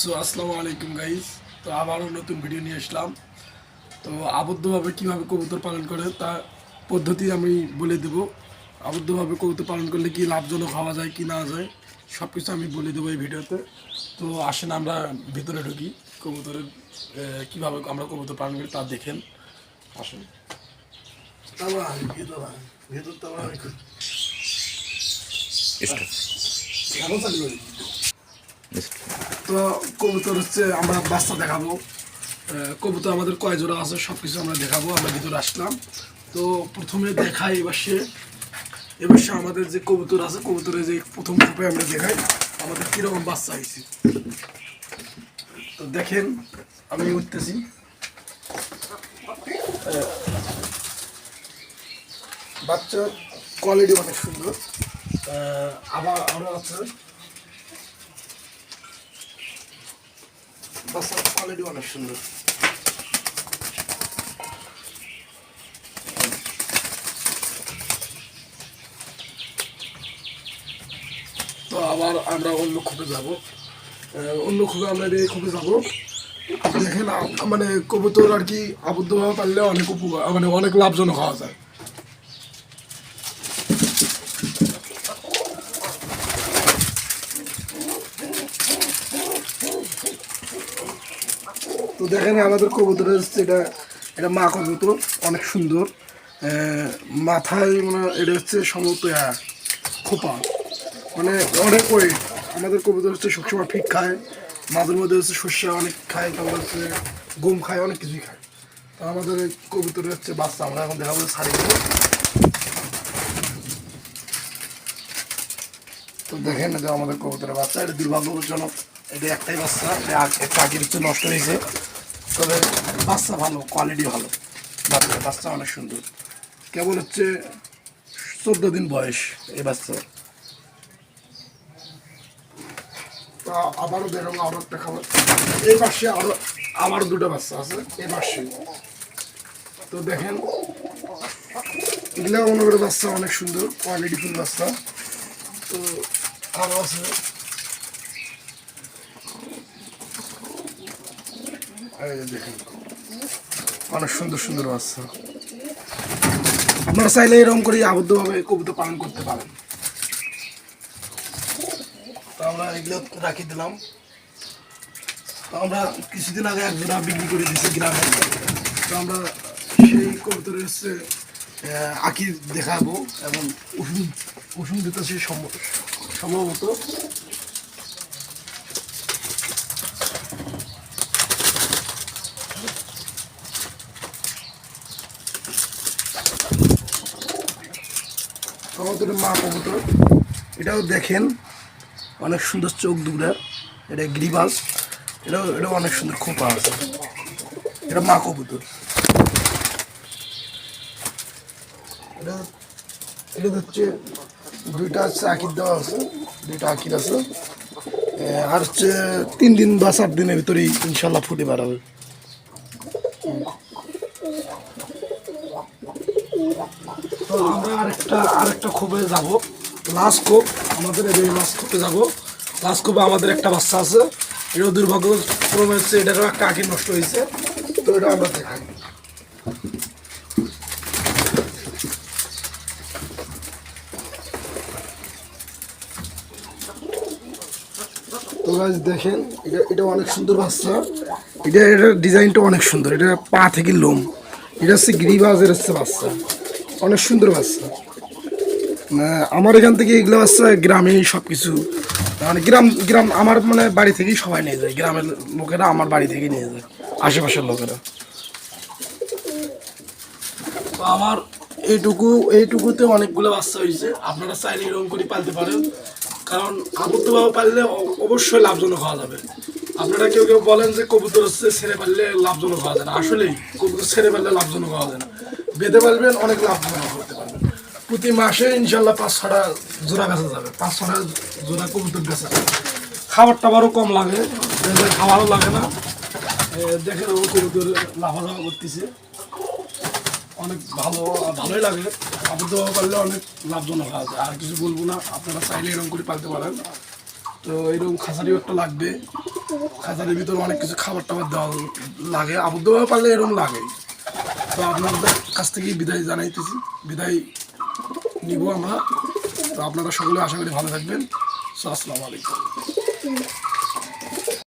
So আসসালামু আলাইকুম guys তো আবারও নতুন ভিডিও নিয়ে আসলাম। তো আবদ্ধভাবে কীভাবে কবুতর পালন করে তা পদ্ধতি আমি বলে দেব। আবদ্ধভাবে কবুতর পালন করলে কি লাভজনক হওয়া যায় কি না যায় সব কিছু আমি বলে দেবো এই ভিডিওতে তো আসেন আমরা ভিতরে ঢুকি। কবুতরের কীভাবে আমরা কবুতর পালন করি তা দেখেন। আসুন। করি? তো কবুতর হচ্ছে আমরা বাচ্চা দেখাবো। কবুতর আমাদের কয় জোড়া আছে সব কিছু আমরা দেখাবো, আমরা ভিতরে আসলাম। তো প্রথমে দেখাই এবার সে। এবার সে আমাদের যে কবুতর আছে, কবুতরের যে প্রথম গ্রুপে আমরা দেখাই, আমাদের কীরকম বাচ্চা হয়েছে। তো দেখেন, আমি উঠতেছি। বাচ্চার কোয়ালিটি অনেক সুন্দর। আবার আমরা আছে। তো আবার আমরা অন্য খুপে যাব। অন্য খুপে আমরা এই দেখেন মানে কবুতর আর কি আবদ্ধ আবদ্ধভাবে পারলে অনেক উপকার মানে অনেক লাভজনক হওয়া যায়। তো দেখেন আমাদের কবুতর হচ্ছে এটা এটা মা কবুতর অনেক সুন্দর। মাথায় মানে এটা হচ্ছে সমস্ত আহ, খোপা। মানে অনেক ওয়েট আমাদের কবুতর হচ্ছে সবসময় ফিট খায় মাঝের মধ্যে হচ্ছে শস্য অনেক খায় তারপর হচ্ছে গম খায় অনেক কিছুই খায়। তো আমাদের এই কবুতরের হচ্ছে বাচ্চা আমরা এখন দেখাবো ছাড়ি তো দেখেন এটা আমাদের কবুতরের বাচ্চা, এটা দুর্ভাগ্যজনক এটা একটাই বাচ্চা একটা আগের হচ্ছে নষ্ট হয়েছে। তবে বাচ্চা ভালো কোয়ালিটি ভালো। বাচ্চা বাচ্চা অনেক সুন্দর। কেবল হচ্ছে চোদ্দ দিন বয়স এই বাচ্চা। তো আবারও বেরোবো আরও একটা খাবার এই পাশে আরও আবার দুটো বাচ্চা আছে, এই পাশে। তো দেখেন এগুলো মনে করে বাচ্চা অনেক সুন্দর কোয়ালিটিফুল বাচ্চা। তো আরও আছে। অনেক সুন্দর সুন্দর বাচ্চা। আপনারা চাইলে এরকম করে আবদ্ধভাবে কবুতর পালন করতে পারেন। তো আমরা এগুলো রাখি দিলাম। আমরা কিছুদিন আগে এক জোড়া বিক্রি করে দিচ্ছি গ্রামে। তো আমরা সেই কবুতরের হচ্ছে আঁকি দেখাবো এবং উষুম উষুম দিতেছি সম্ভ- সম্ভবত। মা এটাও দেখেন, অনেক সুন্দর চোখ দুটা। এটা গ্রিবাস। এটাও এটাও অনেক সুন্দর খোপা আছে। এটা মা কবুতর। এটা এটা হচ্ছে দুইটা হচ্ছে আকির দেওয়া আছে, দুইটা আকির আছে। আর হচ্ছে তিন দিন বা চার দিনের ভিতরেই ইনশাল্লাহ ফুটে বাড়াবে। তো আমরা আরেকটা আরেকটা খোপে যাব। লাস্ট খোপ আমাদের এই লাস্ট খোপে যাব। লাস্ট খোপে আমাদের একটা বাচ্চা আছে। এটাও দুর্ভাগ্যক্রমে হচ্ছে এটারও একটা আঁকি নষ্ট হয়েছে। তো এটা আমরা দেখাই। তো গাছ দেখেন, এটা এটা অনেক সুন্দর বাচ্চা। এটা এটার ডিজাইনটা অনেক সুন্দর। এটা পা থেকে লোম। এটা হচ্ছে গ্রিবাজের হচ্ছে বাচ্চা। অনেক সুন্দর বাচ্চা। আমার এখান থেকে এগুলো বাচ্চা গ্রামে সব কিছু মানে গ্রাম গ্রাম আমার মানে বাড়ি থেকেই সবাই নিয়ে যায়। গ্রামের লোকেরা আমার বাড়ি থেকে নিয়ে যায়। আশেপাশের লোকেরা। আমার এইটুকু এইটুকুতে অনেকগুলো বাচ্চা হয়েছে। আপনারা চাইলে এরকম করে পালতে পারেন। কারণ আবদ্ধভাবে পাললে অ- অবশ্যই লাভজনক হওয়া যাবে। আপনারা কেউ কেউ বলেন যে কবুতর হচ্ছে ছেড়ে পারলে লাভজনক হওয়া যায় না। আসলেই কবুতর ছেড়ে পারলে লাভজনক হওয়া যায় না। বেঁধে পারবেন অনেক লাভজনক করতে পারবেন। প্রতি মাসে ইনশাল্লাহ পাঁচ ছটা জোড়া বেচা যাবে। পাঁচ ছটা জোড়া কবুতর বেচা খাবার টাবারও কম লাগে খাবারও লাগে না। দেখে কবুতর লাফালাফা করতেছে। অনেক ভালো, ভালোই লাগে। আবদ্ধ পারলে অনেক লাভজনক হয় আর কিছু বলব না, আপনারা চাইলে এরকম করে পালতে পারেন। তো এরকম খাঁচারিও একটা লাগবে। খাঁচারির ভিতরে অনেক কিছু খাবার টাবার দেওয়া লাগে, আবদ্ধভাবে পারলে এরকম লাগে। তো আপনাদের কাছ থেকেই বিদায় জানাইতেছি। বিদায় নিব আমরা। তো আপনারা সকলে আশা করি ভালো থাকবেন। তো আসসালামু আলাইকুম।